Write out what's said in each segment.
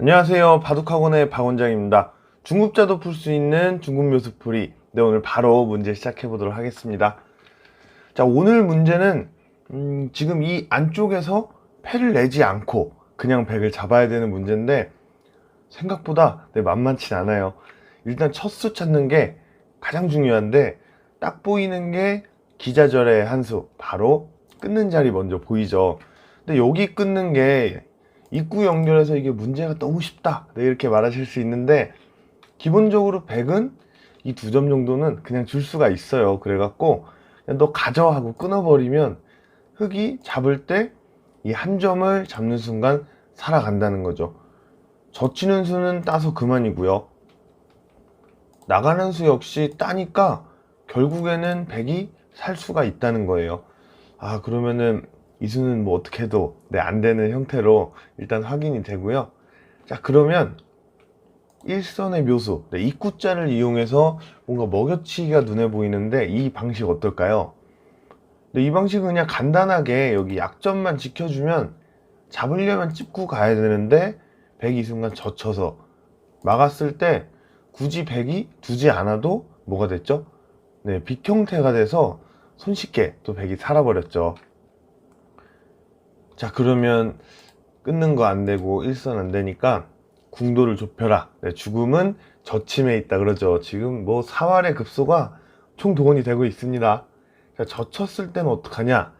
안녕하세요. 바둑학원의 박 원장입니다. 중급자도 풀 수 있는 중급 묘수풀이. 네, 오늘 바로 문제 시작해 보도록 하겠습니다. 자, 오늘 문제는 음, 지금 이 안쪽에서 패를 내지 않고 그냥 백을 잡아야 되는 문제인데 생각보다 네, 만만치 않아요. 일단 첫 수 찾는 게 가장 중요한데 딱 보이는 게 기자절의 한 수, 바로 끊는 자리 먼저 보이죠. 근데 여기 끊는 게 입구 연결해서 이게 문제가 너무 쉽다. 네, 이렇게 말하실 수 있는데 기본적으로 100은 이 두 점 정도는 그냥 줄 수가 있어요. 그래갖고 너 가져 하고 끊어버리면 흙이 잡을 때 이 한 점을 잡는 순간 살아간다는 거죠. 젖히는 수는 따서 그만이고요. 나가는 수 역시 따니까 결국에는 100이 살 수가 있다는 거예요. 아, 그러면은 이 수는 뭐 어떻게 해도 네, 안 되는 형태로 일단 확인이 되고요. 자, 그러면 일선의 묘수, 네, 입구자를 이용해서 뭔가 먹여치기가 눈에 보이는데 이 방식 어떨까요? 네, 이 방식은 그냥 간단하게 여기 약점만 지켜주면 잡으려면 찝고 가야 되는데 100이 이 순간 젖혀서 막았을 때 굳이 100이 두지 않아도 뭐가 됐죠? 네, 빅 형태가 돼서 손쉽게 또 100이 살아버렸죠. 자, 그러면 끊는 거 안 되고 일선 안 되니까 궁도를 좁혀라. 네, 죽음은 저침에 있다 그러죠. 지금 뭐 사활의 급소가 총동원이 되고 있습니다. 자, 젖혔을 때는 어떡하냐?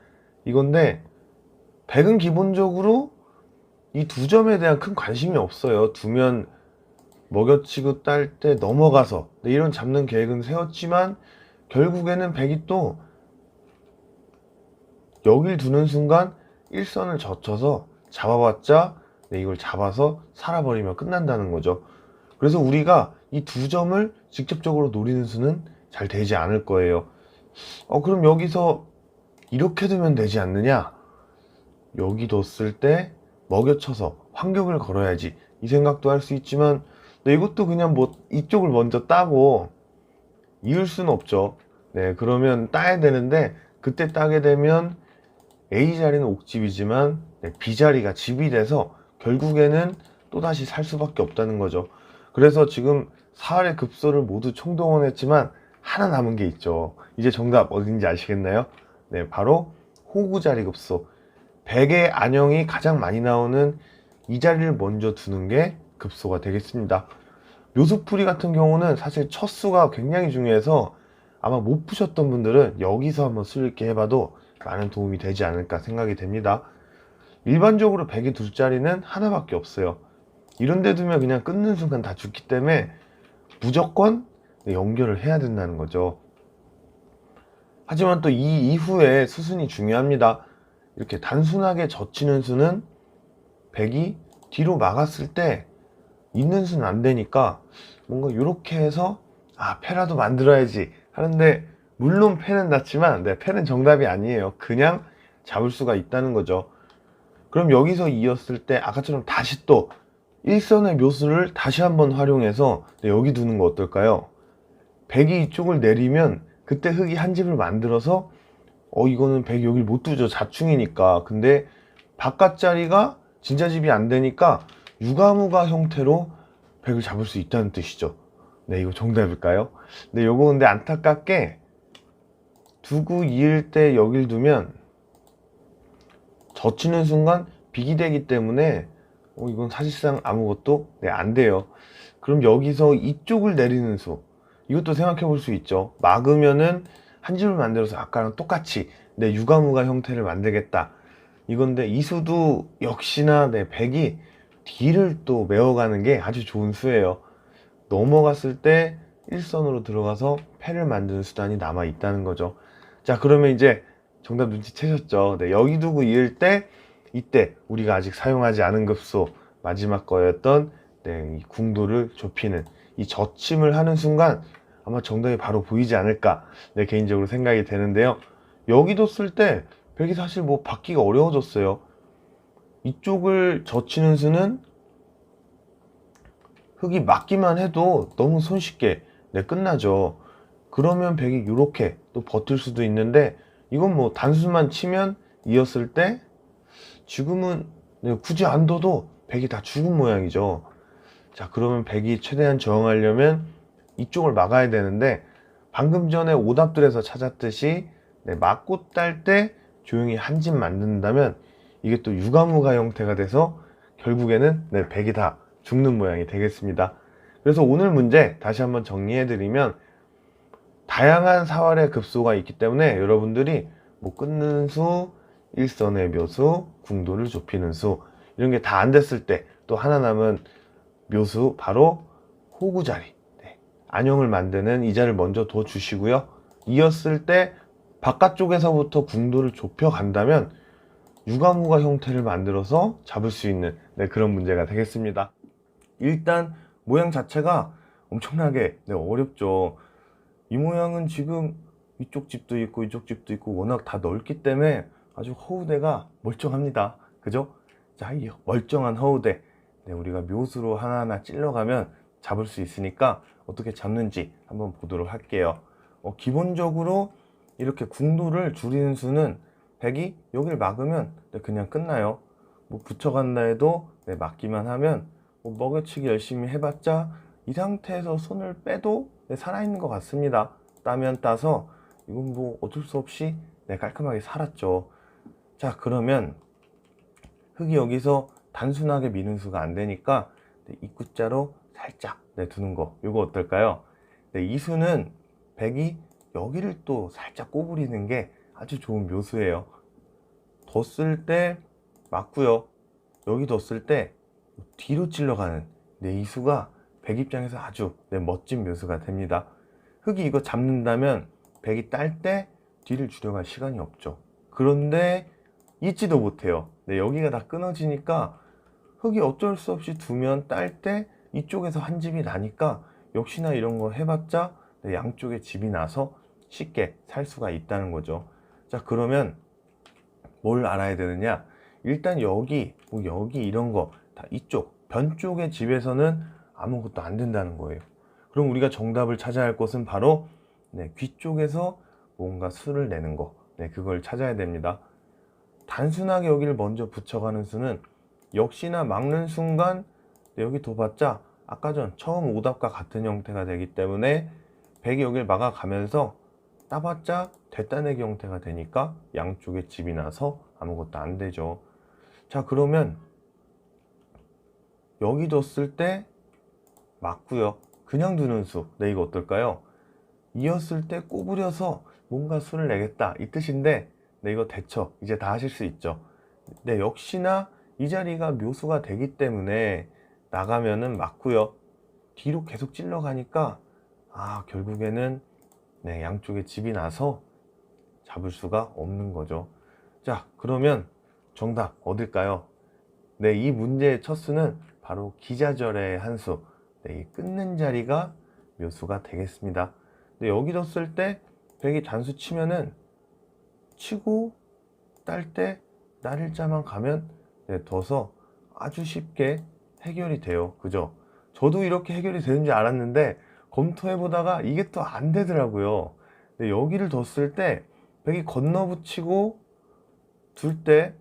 이건데, 백은 기본적으로 이 두 점에 대한 큰 관심이 없어요. 두면 먹여치고 딸 때 넘어가서 네, 이런 잡는 계획은 세웠지만 결국에는 백이 또 여길 두는 순간 일선을 젖혀서 잡아봤자 네, 이걸 잡아서 살아버리면 끝난다는 거죠. 그래서 우리가 이 두 점을 직접적으로 노리는 수는 잘 되지 않을 거예요. 어, 그럼 여기서 이렇게 두면 되지 않느냐? 여기 뒀을 때 먹여쳐서 환격을 걸어야지. 이 생각도 할 수 있지만, 네, 이것도 그냥 뭐 이쪽을 먼저 따고 이을 수는 없죠. 네, 그러면 따야 되는데, 그때 따게 되면 A 자리는 옥집이지만 네, B 자리가 집이 돼서 결국에는 또다시 살 수밖에 없다는 거죠. 그래서 지금 사활의 급소를 모두 총동원했지만 하나 남은 게 있죠. 이제 정답 어딘지 아시겠나요? 네, 바로 호구 자리 급소. 백의 안형이 가장 많이 나오는 이 자리를 먼저 두는 게 급소가 되겠습니다. 묘수풀이 같은 경우는 사실 첫 수가 굉장히 중요해서 아마 못 푸셨던 분들은 여기서 한번 있게 해봐도 많은 도움이 되지 않을까 생각이 됩니다. 일반적으로 백이 둘 자리는 하나밖에 없어요. 이런 데 두면 그냥 끊는 순간 다 죽기 때문에 무조건 연결을 해야 된다는 거죠. 하지만 또 이 이후에 수순이 중요합니다. 이렇게 단순하게 젖히는 수는 백이 뒤로 막았을 때 있는 수는 안 되니까 뭔가 이렇게 해서 아 패라도 만들어야지 하는데 물론 패는 낫지만 네, 패는 정답이 아니에요. 그냥 잡을 수가 있다는 거죠. 그럼 여기서 이었을 때 아까처럼 다시 또 일선의 묘수를 다시 한번 활용해서 네, 여기 두는 거 어떨까요? 백이 이쪽을 내리면 그때 흙이 한 집을 만들어서 어 이거는 백이 여길 못 두죠 자충이니까 근데 바깥 자리가 진짜 집이 안 되니까 유가무가 형태로 백을 잡을 수 있다는 뜻이죠 네 이거 정답일까요? 네 요거 근데 안타깝게 두구 이을 때 여길 두면 젖히는 순간 빅이 되기 때문에 어, 이건 사실상 아무것도 네, 안 돼요. 그럼 여기서 이쪽을 내리는 수 이것도 생각해 볼 수 있죠. 막으면은 한 집을 만들어서 아까랑 똑같이 내 유가무가 형태를 만들겠다. 이건데 이 수도 역시나 내 백이 뒤를 또 메어가는 게 아주 좋은 수예요. 넘어갔을 때 일선으로 들어가서 패를 만드는 수단이 남아 있다는 거죠. 자, 그러면 이제 정답 눈치채셨죠? 네, 여기 두고 이을 때 이때 우리가 아직 사용하지 않은 급소 마지막 거였던 네, 이 궁도를 좁히는 이 젖힘을 하는 순간 아마 정답이 바로 보이지 않을까 네, 개인적으로 생각이 되는데요. 여기도 쓸 때 백이 사실 뭐 받기가 어려워졌어요. 이쪽을 젖히는 수는 흙이 맞기만 해도 너무 손쉽게 네, 끝나죠. 그러면 백이 이렇게 또 버틸 수도 있는데 이건 뭐 단수만 치면 이었을 때 지금은 네, 굳이 안 둬도 백이 다 죽은 모양이죠. 자, 그러면 백이 최대한 저항하려면 이쪽을 막아야 되는데 방금 전에 오답들에서 찾았듯이 네, 맞고 딸 때 조용히 한 집 만든다면 이게 또 유가무가 형태가 돼서 결국에는 네, 백이 다 죽는 모양이 되겠습니다. 그래서 오늘 문제 다시 한번 정리해드리면 다양한 사활의 급소가 있기 때문에 여러분들이 뭐 끊는 수, 일선의 묘수, 궁도를 좁히는 수 이런 게 다 안 됐을 때 또 하나 남은 묘수 바로 호구 자리 네. 안형을 만드는 이 자를 먼저 둬 주시고요. 이었을 때 바깥쪽에서부터 궁도를 좁혀 간다면 유가무가 형태를 만들어서 잡을 수 있는 네, 그런 문제가 되겠습니다. 일단 모양 자체가 엄청나게 네, 어렵죠. 이 모양은 지금 이쪽 집도 있고 이쪽 집도 있고 워낙 다 넓기 때문에 아주 허우대가 멀쩡합니다. 그죠? 자, 이 멀쩡한 허우대 네, 우리가 묘수로 하나하나 찔러가면 잡을 수 있으니까 어떻게 잡는지 한번 보도록 할게요. 어, 기본적으로 이렇게 궁도를 줄이는 수는 100이 여기를 막으면 네, 그냥 끝나요. 뭐 붙여간다 해도 네, 막기만 하면 뭐 먹여치기 열심히 해봤자 이 상태에서 손을 빼도 네, 살아있는 것 같습니다. 따면 따서 이건 뭐 어쩔 수 없이 네, 깔끔하게 살았죠. 자 그러면 흙이 여기서 단순하게 미는 수가 안 되니까 네, 입구자로 살짝 네, 두는 거 이거 어떨까요? 네, 이 수는 100이 여기를 또 살짝 꼬부리는 게 아주 좋은 묘수예요. 뒀을 때 맞고요. 여기 뒀을 때 뒤로 찔러가는 네, 이 수가 백 입장에서 아주 네, 멋진 묘수가 됩니다. 흙이 이거 잡는다면 백이 딸 때 뒤를 줄여갈 시간이 없죠. 그런데 잊지도 못해요. 네, 여기가 다 끊어지니까 흙이 어쩔 수 없이 두면 딸 때 이쪽에서 한 집이 나니까 역시나 이런 거 해봤자 네, 양쪽에 집이 나서 쉽게 살 수가 있다는 거죠. 자 그러면 뭘 알아야 되느냐? 일단 여기, 뭐 여기 이런 거 다 이쪽 변 쪽의 집에서는 아무것도 안 된다는 거예요. 그럼 우리가 정답을 찾아야 할 것은 바로 네, 귀 쪽에서 뭔가 수를 내는 거, 네, 그걸 찾아야 됩니다. 단순하게 여기를 먼저 붙여가는 수는 역시나 막는 순간 네, 여기 둬봤자 아까 전 처음 오답과 같은 형태가 되기 때문에 백이 여기를 막아가면서 따봤자 됐다내기 형태가 되니까 양쪽에 집이 나서 아무것도 안 되죠. 자 그러면 여기 뒀을 때 맞고요. 그냥 두는 수. 네 이거 어떨까요? 이었을 때 꼬부려서 뭔가 수를 내겠다 이 뜻인데 네 이거 대처 이제 다 하실 수 있죠. 네 역시나 이 자리가 묘수가 되기 때문에 나가면은 맞고요. 뒤로 계속 찔러 가니까 아 결국에는 네 양쪽에 집이 나서 잡을 수가 없는 거죠. 자 그러면 정답 어딜까요? 네 이 문제의 첫 수는 바로 기자절의 한 수 네, 이 끊는 자리가 묘수가 되겠습니다. 네, 여기 뒀을 때 백이 단수 치면은 치고 딸 때 날일자만 가면 네, 둬서 아주 쉽게 해결이 돼요. 그죠? 저도 이렇게 해결이 되는 줄 알았는데 검토해 보다가 이게 또 안 되더라고요. 네, 여기를 뒀을 때 백이 건너 붙이고 둘 때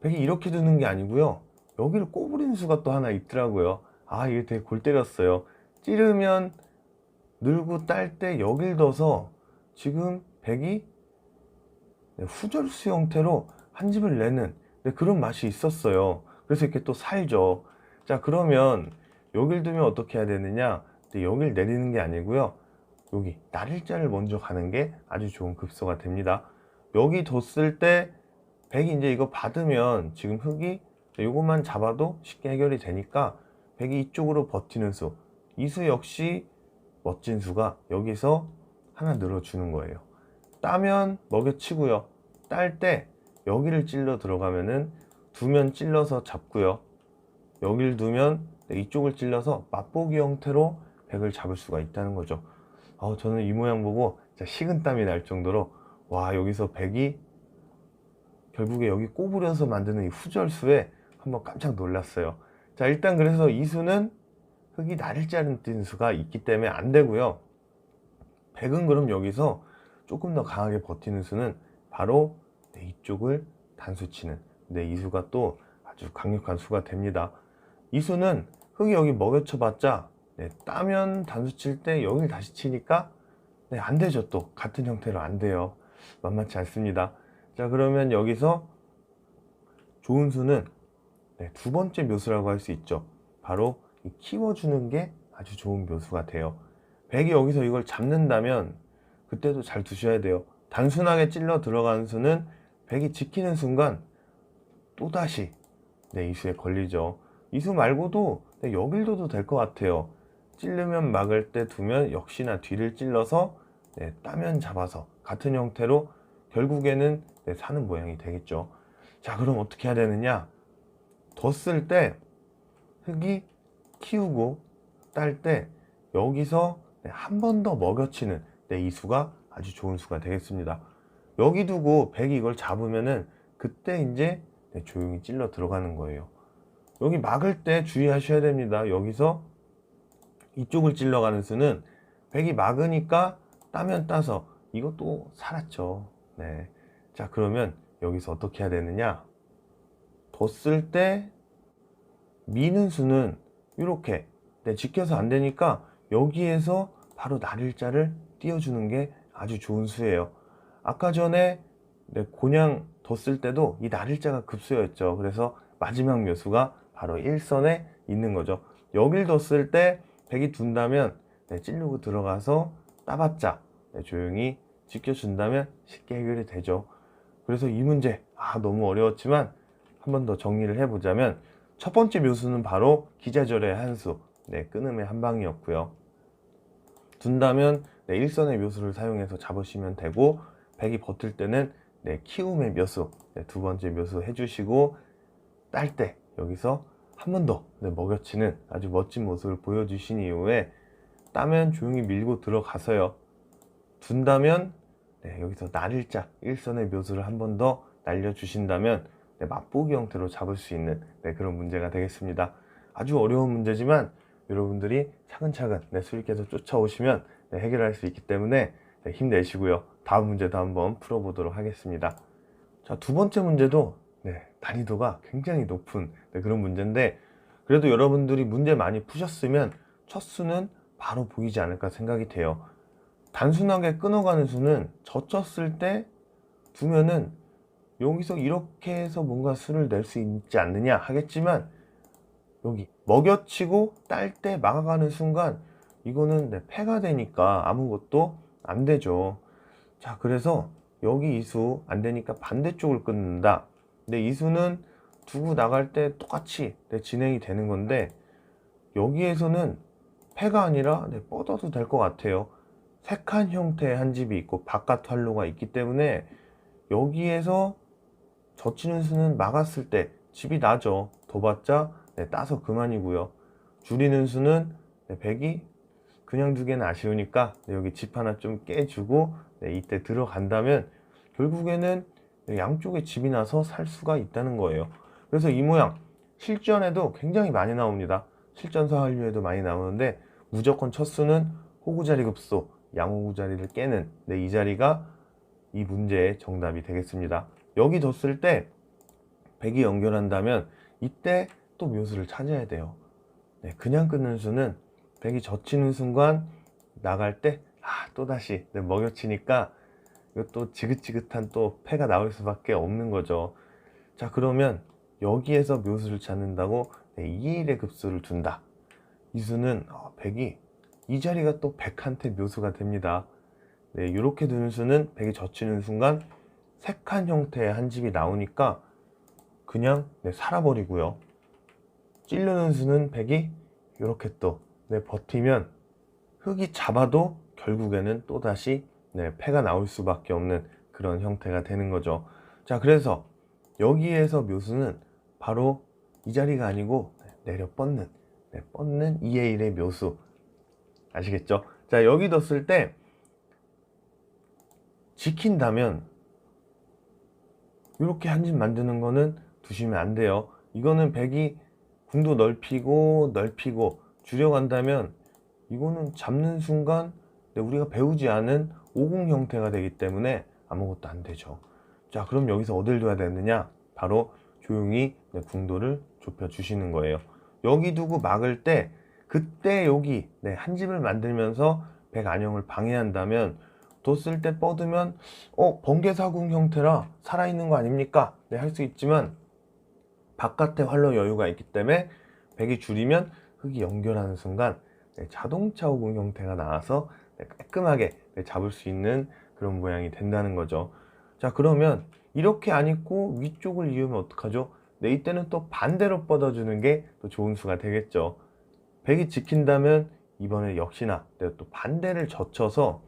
백이 이렇게 두는 게 아니고요. 여기를 꼬부리는 수가 또 하나 있더라고요. 아, 이게 되게 골 때렸어요. 찌르면 늘고 딸 때 여길 둬서 지금 백이 네, 후절수 형태로 한 집을 내는 네, 그런 맛이 있었어요. 그래서 이렇게 또 살죠. 자, 그러면 여길 두면 어떻게 해야 되느냐? 네, 여길 내리는 게 아니고요. 여기 날일자를 먼저 가는 게 아주 좋은 급소가 됩니다. 여기 뒀을 때 백이 이제 이거 받으면 지금 흙이 이것만 잡아도 쉽게 해결이 되니까 백이 이쪽으로 버티는 수. 이 수 역시 멋진 수가 여기서 하나 늘어주는 거예요. 따면 먹여치고요. 딸 때 여기를 찔러 들어가면은 두면 찔러서 잡고요. 여기를 두면 이쪽을 찔러서 맛보기 형태로 백을 잡을 수가 있다는 거죠. 어, 저는 이 모양 보고 식은땀이 날 정도로 와 여기서 백이 결국에 여기 꼬부려서 만드는 이 후절수에 한번 깜짝 놀랐어요. 자 일단 그래서 이 수는 흙이 나를 자른 뜬 수가 있기 때문에 안 되고요. 백은 그럼 여기서 조금 더 강하게 버티는 수는 바로 네, 이쪽을 단수 치는 네, 이 수가 또 아주 강력한 수가 됩니다. 이 수는 흙이 여기 먹여쳐봤자 네, 따면 단수 칠 때 여기를 다시 치니까 네, 안 되죠 또 같은 형태로 안 돼요 만만치 않습니다 자 그러면 여기서 좋은 수는 네, 두 번째 묘수라고 할 수 있죠. 바로 이 키워주는 게 아주 좋은 묘수가 돼요. 백이 여기서 이걸 잡는다면 그때도 잘 두셔야 돼요. 단순하게 찔러 들어가는 수는 백이 지키는 순간 또다시 네, 이수에 걸리죠. 이수 말고도 네, 여길 둬도 될 것 같아요. 찔르면 막을 때 두면 역시나 뒤를 찔러서 네, 따면 잡아서 같은 형태로 결국에는 네, 사는 모양이 되겠죠. 자, 그럼 어떻게 해야 되느냐? 뒀을 때 흙이 키우고 딸 때 여기서 네, 한번 더 먹여치는 네, 이 수가 아주 좋은 수가 되겠습니다. 여기 두고 백이 이걸 잡으면은 그때 이제 네, 조용히 찔러 들어가는 거예요. 여기 막을 때 주의하셔야 됩니다. 여기서 이쪽을 찔러가는 수는 백이 막으니까 따면 따서 이것도 살았죠. 네. 자, 그러면 여기서 어떻게 해야 되느냐? 뒀을 때 미는 수는 이렇게 네, 지켜서 안 되니까 여기에서 바로 날일자를 띄워주는 게 아주 좋은 수예요. 아까 전에 네, 곤양 뒀을 때도 이 날일자가 급수였죠. 그래서 마지막 묘수가 바로 일선에 있는 거죠. 여길 뒀을 때 백이 둔다면 네, 찔르고 들어가서 따봤자 네, 조용히 지켜준다면 쉽게 해결이 되죠. 그래서 이 문제 아 너무 어려웠지만 한 번 더 정리를 해보자면 첫 번째 묘수는 바로 기자절의 한수 네, 끊음의 한 방이었고요. 둔다면 네, 일선의 묘수를 사용해서 잡으시면 되고 백이 버틸 때는 네, 키움의 묘수 네, 두 번째 묘수 해주시고 딸 때 여기서 한 번더 네, 먹여치는 아주 멋진 모습을 보여주신 이후에 따면 조용히 밀고 들어가서요. 둔다면 네, 여기서 날일자 일선의 묘수를 한 번 더 날려주신다면 네, 맛보기 형태로 잡을 수 있는 네, 그런 문제가 되겠습니다. 아주 어려운 문제지만 여러분들이 차근차근 네, 수익께서 쫓아오시면 네, 해결할 수 있기 때문에 네, 힘내시고요. 다음 문제도 한번 풀어보도록 하겠습니다. 자, 두 번째 문제도 네, 난이도가 굉장히 높은 네, 그런 문제인데 그래도 여러분들이 문제 많이 푸셨으면 첫 수는 바로 보이지 않을까 생각이 돼요. 단순하게 끊어가는 수는 젖혔을 때 두면은 여기서 이렇게 해서 뭔가 수를 낼 수 있지 않느냐 하겠지만 여기 먹여치고 딸 때 막아가는 순간 이거는 네, 패가 되니까 아무것도 안 되죠. 자, 그래서 여기 이수 안 되니까 반대쪽을 끊는다. 근데 이수는 두고 나갈 때 똑같이 네, 진행이 되는 건데 여기에서는 패가 아니라 네, 뻗어도 될 것 같아요. 색한 형태의 한 집이 있고 바깥 활로가 있기 때문에 여기에서 젖히는 수는 막았을 때 집이 나죠. 둬봤자 네, 따서 그만이고요. 줄이는 수는 네, 백이 그냥 두기는 아쉬우니까 네, 여기 집 하나 좀 깨주고 네, 이때 들어간다면 결국에는 네, 양쪽에 집이 나서 살 수가 있다는 거예요. 그래서 이 모양 실전에도 굉장히 많이 나옵니다. 실전서 한류에도 많이 나오는데 무조건 첫 수는 호구자리 급소, 양호구자리를 깨는 네, 이 자리가 이 문제의 정답이 되겠습니다. 여기 뒀을 때 백이 연결한다면 이때 또 묘수를 찾아야 돼요. 네, 그냥 끊는 수는 백이 젖히는 순간 나갈 때 아, 또다시 네, 먹여치니까 이것도 지긋지긋한 또 패가 나올 수밖에 없는 거죠. 자 그러면 여기에서 묘수를 찾는다고 네, 2의 1의 급수를 둔다. 이 수는 어, 백이 이 자리가 또 백한테 묘수가 됩니다. 네, 이렇게 두는 수는 백이 젖히는 순간 색한 형태의 한 집이 나오니까 그냥 네, 살아버리고요. 찔르는 수는 백이 이렇게 또 네, 버티면 흙이 잡아도 결국에는 또다시 네, 패가 나올 수밖에 없는 그런 형태가 되는 거죠. 자, 그래서 여기에서 묘수는 바로 이 자리가 아니고 네, 내려 뻗는, 네, 뻗는 2의 1의 묘수. 아시겠죠? 자, 여기 뒀을 때 지킨다면 이렇게 한 집 만드는 거는 두시면 안 돼요. 이거는 백이 궁도 넓히고 넓히고 줄여간다면 이거는 잡는 순간 네, 우리가 배우지 않은 오공 형태가 되기 때문에 아무것도 안 되죠. 자, 그럼 여기서 어딜 둬야 되느냐? 바로 조용히 네, 궁도를 좁혀 주시는 거예요. 여기 두고 막을 때 그때 여기 네, 한 집을 만들면서 백안형을 방해한다면 뒀을 때 뻗으면 어 번개사궁 형태라 살아있는 거 아닙니까? 네, 할 수 있지만 바깥에 활로 여유가 있기 때문에 백이 줄이면 흙이 연결하는 순간 네, 자동차 호궁 형태가 나와서 네, 깔끔하게 네, 잡을 수 있는 그런 모양이 된다는 거죠. 자 그러면 이렇게 안 입고 위쪽을 이으면 어떡하죠? 네, 이때는 또 반대로 뻗어주는 게 또 좋은 수가 되겠죠. 백이 지킨다면 이번에 역시나 내가 또 반대를 젖혀서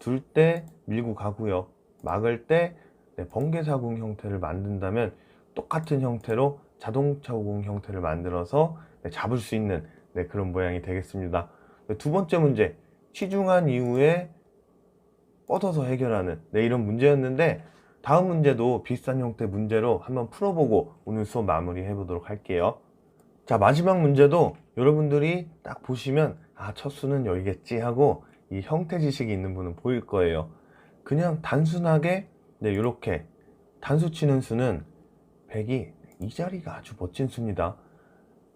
둘 때 밀고 가고요. 막을 때 네, 번개사궁 형태를 만든다면 똑같은 형태로 자동차 호궁 형태를 만들어서 네, 잡을 수 있는 네, 그런 모양이 되겠습니다. 네, 두 번째 문제, 치중한 이후에 뻗어서 해결하는 네, 이런 문제였는데 다음 문제도 비슷한 형태 문제로 한번 풀어보고 오늘 수업 마무리해 보도록 할게요. 자 마지막 문제도 여러분들이 딱 보시면 아 첫 수는 여기겠지 하고 이 형태 지식이 있는 분은 보일 거예요. 그냥 단순하게 네 이렇게 단수 치는 수는 100이 이 자리가 아주 멋진 수입니다.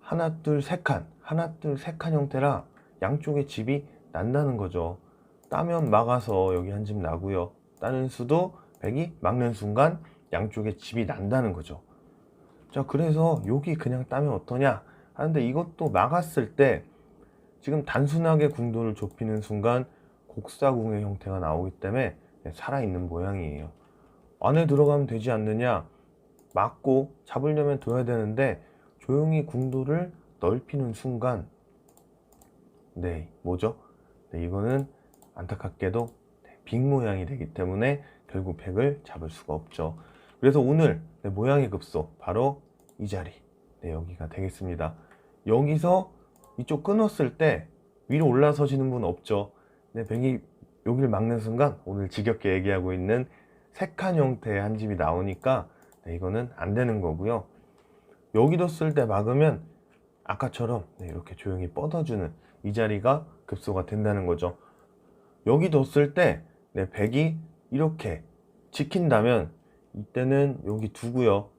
하나 둘 세 칸, 하나 둘 세 칸 형태라 양쪽에 집이 난다는 거죠. 따면 막아서 여기 한 집 나고요. 따는 수도 100이 막는 순간 양쪽에 집이 난다는 거죠. 자, 그래서 여기 그냥 따면 어떠냐 하는데 이것도 막았을 때 지금 단순하게 궁도를 좁히는 순간 곡사궁의 형태가 나오기 때문에 네, 살아있는 모양이에요. 안에 들어가면 되지 않느냐? 막고 잡으려면 둬야 되는데 조용히 궁도를 넓히는 순간 네, 뭐죠? 네, 이거는 안타깝게도 네, 빅 모양이 되기 때문에 결국 백을 잡을 수가 없죠. 그래서 오늘 네, 모양의 급소 바로 이 자리 네, 여기가 되겠습니다. 여기서 이쪽 끊었을 때 위로 올라서시는 분 없죠. 네, 백이 여기를 막는 순간 오늘 지겹게 얘기하고 있는 색한 형태의 한 집이 나오니까 네, 이거는 안 되는 거고요. 여기 뒀을 때 막으면 아까처럼 네, 이렇게 조용히 뻗어주는 이 자리가 급소가 된다는 거죠. 여기 뒀을 때 네, 백이 이렇게 지킨다면 이때는 여기 두고요.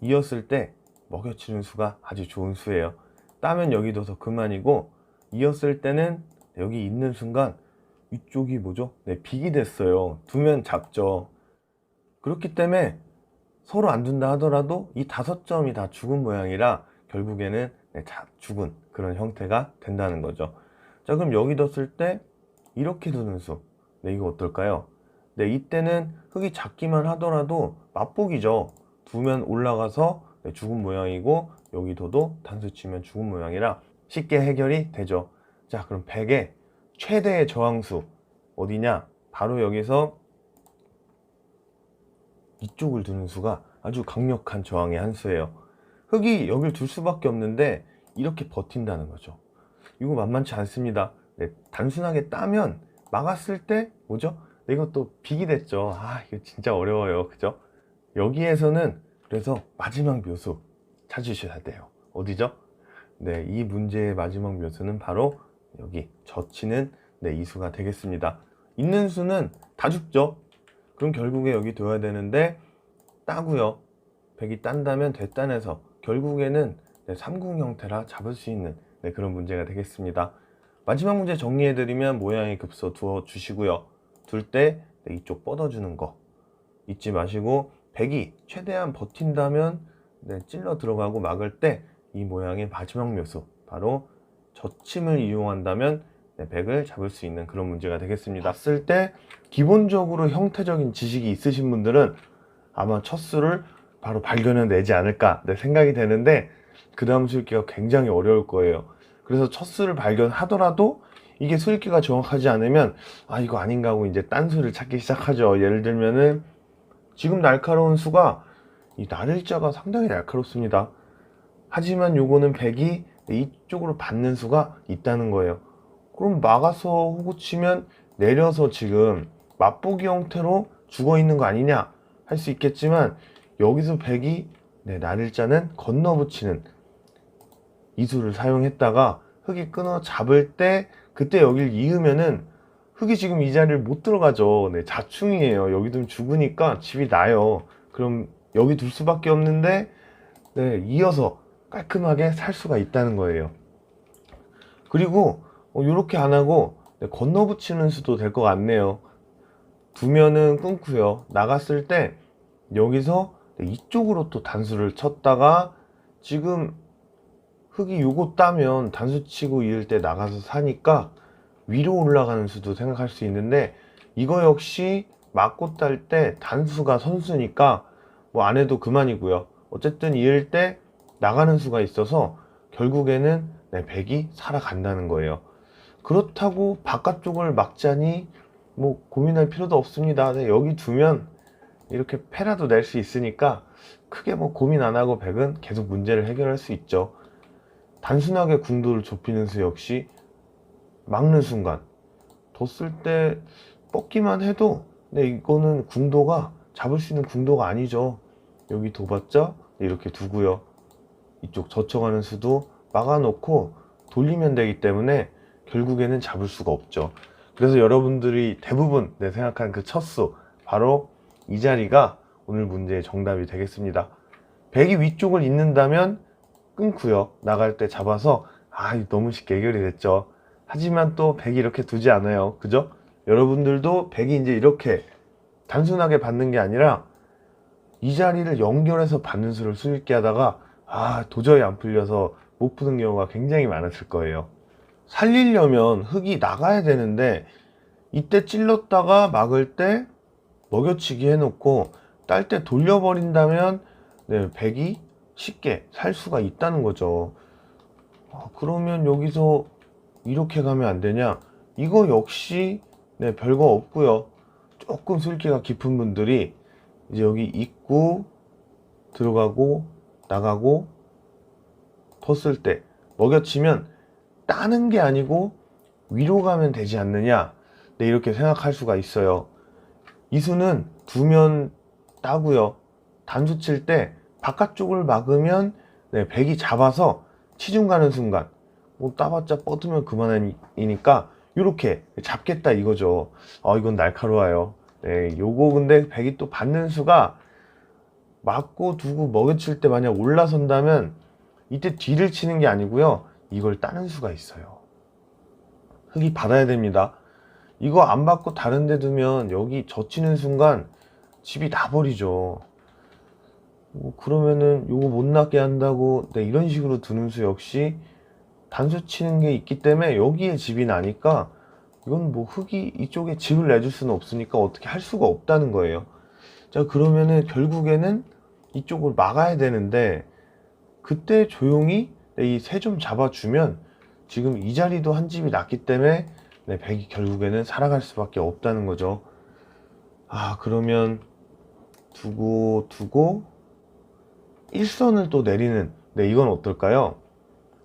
이었을 때 먹여치는 수가 아주 좋은 수예요. 따면 여기 둬서 그만이고 이었을 때는 여기 있는 순간 이쪽이 뭐죠? 네, 빅이 됐어요. 두면 잡죠. 그렇기 때문에 서로 안 둔다 하더라도 이 다섯 점이 다 죽은 모양이라 결국에는 네, 자, 죽은 그런 형태가 된다는 거죠. 자, 그럼 여기 뒀을 때 이렇게 두는 수. 네, 이거 어떨까요? 네, 이때는 흙이 작기만 하더라도 맛보기죠. 두면 올라가서 네, 죽은 모양이고 여기 둬도 단수 치면 죽은 모양이라 쉽게 해결이 되죠. 자, 그럼 100의 최대의 저항수 어디냐? 바로 여기서 이쪽을 두는 수가 아주 강력한 저항의 한 수예요. 흙이 여길 둘 수밖에 없는데 이렇게 버틴다는 거죠. 이거 만만치 않습니다. 네, 단순하게 따면 막았을 때 뭐죠? 네, 이것도 빅이 됐죠. 아, 이거 진짜 어려워요. 그죠? 여기에서는 그래서 마지막 묘수 찾으셔야 돼요. 어디죠? 네, 이 문제의 마지막 묘수는 바로 여기 젖히는 네, 이 수가 되겠습니다. 있는 수는 다 죽죠. 그럼 결국에 여기 둬야 되는데 따고요. 백이 딴다면 됐단해서 결국에는 네, 삼궁 형태라 잡을 수 있는 네, 그런 문제가 되겠습니다. 마지막 문제 정리해드리면 모양의 급소 두어 주시고요. 둘때 네, 이쪽 뻗어주는 거 잊지 마시고 백이 최대한 버틴다면 네, 찔러 들어가고 막을 때 이 모양의 마지막 묘수 바로 젖힘을 이용한다면 네, 백을 잡을 수 있는 그런 문제가 되겠습니다. 봤을 때 기본적으로 형태적인 지식이 있으신 분들은 아마 첫 수를 바로 발견해내지 않을까 네, 생각이 되는데 그 다음 수읽기가 굉장히 어려울 거예요. 그래서 첫 수를 발견하더라도 이게 수읽기가 정확하지 않으면 아 이거 아닌가 하고 이제 딴 수를 찾기 시작하죠. 예를 들면은 지금 날카로운 수가 이 날일자가 상당히 날카롭습니다. 하지만 요거는 백이 이쪽으로 받는 수가 있다는 거예요. 그럼 막아서 호구 치면 내려서 지금 맛보기 형태로 죽어 있는 거 아니냐 할 수 있겠지만 여기서 백이 네, 날일자는 건너 붙이는 이수를 사용했다가 흙이 끊어 잡을 때 그때 여길 이으면은 흙이 지금 이 자리를 못 들어가죠. 네, 자충이에요. 여기 좀 죽으니까 집이 나요. 그럼 여기 둘 수밖에 없는데 네, 이어서 깔끔하게 살 수가 있다는 거예요. 그리고 이렇게 안 하고 네, 건너 붙이는 수도 될 것 같네요. 두면은 끊고요. 나갔을 때 여기서 네, 이쪽으로 또 단수를 쳤다가 지금 흙이 요거 따면 단수 치고 이을 때 나가서 사니까 위로 올라가는 수도 생각할 수 있는데 이거 역시 맞고 딸 때 단수가 선수니까 뭐 안 해도 그만이고요. 어쨌든 이을 때 나가는 수가 있어서 결국에는 네, 백이 살아간다는 거예요. 그렇다고 바깥쪽을 막자니 뭐 고민할 필요도 없습니다. 네, 여기 두면 이렇게 패라도 낼 수 있으니까 크게 뭐 고민 안 하고 백은 계속 문제를 해결할 수 있죠. 단순하게 궁도를 좁히는 수 역시 막는 순간 뒀을 때 뻗기만 해도 네, 이거는 궁도가 잡을 수 있는 궁도가 아니죠. 여기 둬봤자 네, 이렇게 두고요. 이쪽 젖혀가는 수도 막아놓고 돌리면 되기 때문에 결국에는 잡을 수가 없죠. 그래서 여러분들이 대부분 내 생각한 그 첫수 바로 이 자리가 오늘 문제의 정답이 되겠습니다. 백이 위쪽을 잇는다면 끊고요. 나갈 때 잡아서 아 너무 쉽게 해결이 됐죠. 하지만 또 백이 이렇게 두지 않아요. 그죠? 여러분들도 백이 이제 이렇게 단순하게 받는 게 아니라 이 자리를 연결해서 받는 수를 수있게 하다가 아 도저히 안 풀려서 못 푸는 경우가 굉장히 많았을 거예요. 살리려면 흙이 나가야 되는데 이때 찔렀다가 막을 때 먹여치기 해놓고 딸 때 돌려버린다면 네, 백이 쉽게 살 수가 있다는 거죠. 아, 그러면 여기서 이렇게 가면 안 되냐? 이거 역시 네, 별거 없고요. 조금 술기가 깊은 분들이 이제 여기 있고 들어가고 나가고 뒀을 때 먹여치면 따는 게 아니고 위로 가면 되지 않느냐 네, 이렇게 생각할 수가 있어요 이 수는 두면 따고요 단수 칠 때 바깥쪽을 막으면 네, 백이 잡아서 치중 가는 순간 뭐 따봤자 뻗으면 그만이니까 이렇게 잡겠다 이거죠 아 이건 날카로워요 네, 요거 근데 백이 또 받는 수가 맞고 두고 먹여칠 때 만약 올라선다면 이때 뒤를 치는 게 아니고요. 이걸 따는 수가 있어요. 흙이 받아야 됩니다. 이거 안 받고 다른 데 두면 여기 젖히는 순간 집이 나버리죠. 뭐 그러면은 요거 못 나게 한다고 네, 이런 식으로 두는 수 역시 단수 치는 게 있기 때문에 여기에 집이 나니까 이건 뭐 흙이 이쪽에 집을 내줄 수는 없으니까 어떻게 할 수가 없다는 거예요. 자 그러면은 결국에는 이쪽을 막아야 되는데 그때 조용히 이 새 좀 잡아주면 지금 이 자리도 한 집이 났기 때문에 네, 백이 결국에는 살아갈 수밖에 없다는 거죠. 아 그러면 두고 두고 일선을 또 내리는 네 이건 어떨까요?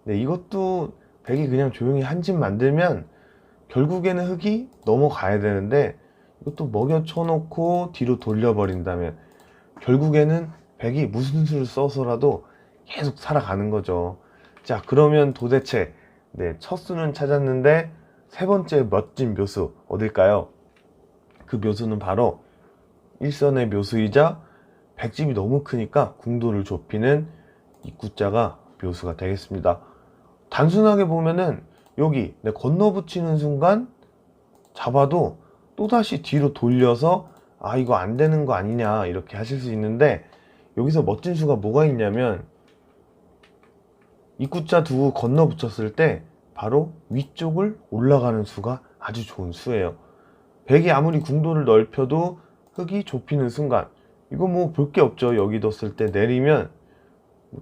네 이것도 백이 그냥 조용히 한 집 만들면 결국에는 흙이 넘어가야 되는데 이것도 먹여 쳐놓고 뒤로 돌려버린다면 결국에는 백이 무슨 수를 써서라도 계속 살아가는 거죠. 자, 그러면 도대체 네, 첫 수는 찾았는데 세 번째 멋진 묘수 어딜까요? 그 묘수는 바로 일선의 묘수이자 백집이 너무 크니까 궁도를 좁히는 입구자가 묘수가 되겠습니다. 단순하게 보면은 여기 네, 건너 붙이는 순간 잡아도 또다시 뒤로 돌려서 아 이거 안 되는 거 아니냐 이렇게 하실 수 있는데 여기서 멋진 수가 뭐가 있냐면 입구자 두고 건너 붙였을 때 바로 위쪽을 올라가는 수가 아주 좋은 수예요. 백이 아무리 궁도를 넓혀도 흙이 좁히는 순간 이거 뭐 볼 게 없죠. 여기 뒀을 때 내리면 뭐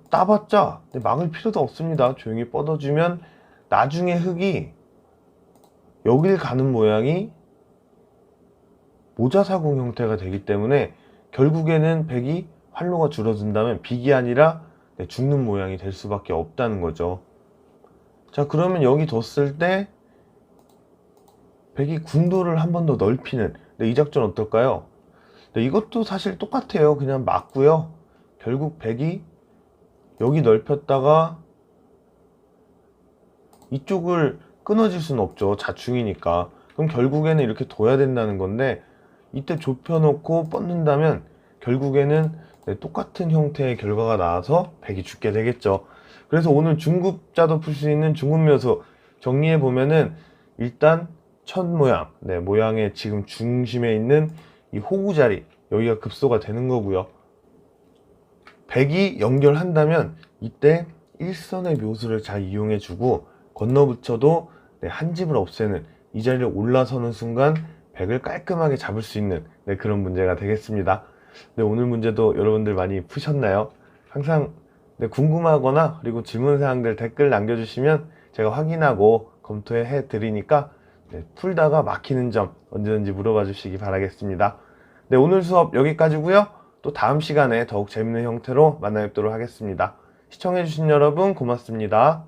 따봤자 막을 필요도 없습니다. 조용히 뻗어주면 나중에 흙이 여길 가는 모양이 모자사공 형태가 되기 때문에 결국에는 백이 활로가 줄어든다면 빅이 아니라 네, 죽는 모양이 될 수밖에 없다는 거죠. 자 그러면 여기 뒀을 때 백이 궁도를 한 번 더 넓히는 네, 이 작전 어떨까요? 네, 이것도 사실 똑같아요. 그냥 맞고요. 결국 백이 여기 넓혔다가 이쪽을 끊어질 수는 없죠. 자충이니까. 그럼 결국에는 이렇게 둬야 된다는 건데 이때 좁혀놓고 뻗는다면 결국에는 네, 똑같은 형태의 결과가 나와서 100이 죽게 되겠죠. 그래서 오늘 중급자도 풀 수 있는 중급묘수 정리해 보면은 일단 첫 모양, 네, 모양의 지금 중심에 있는 이 호구 자리 여기가 급소가 되는 거고요. 100이 연결한다면 이때 일선의 묘수를 잘 이용해 주고 건너붙여도 네, 한 집을 없애는 이 자리를 올라서는 순간 100을 깔끔하게 잡을 수 있는 네, 그런 문제가 되겠습니다. 네, 오늘 문제도 여러분들 많이 푸셨나요? 항상 네, 궁금하거나 그리고 질문 사항들 댓글 남겨주시면 제가 확인하고 검토해 드리니까 네, 풀다가 막히는 점 언제든지 물어봐 주시기 바라겠습니다. 네, 오늘 수업 여기까지고요. 또 다음 시간에 더욱 재밌는 형태로 만나 뵙도록 하겠습니다. 시청해주신 여러분 고맙습니다.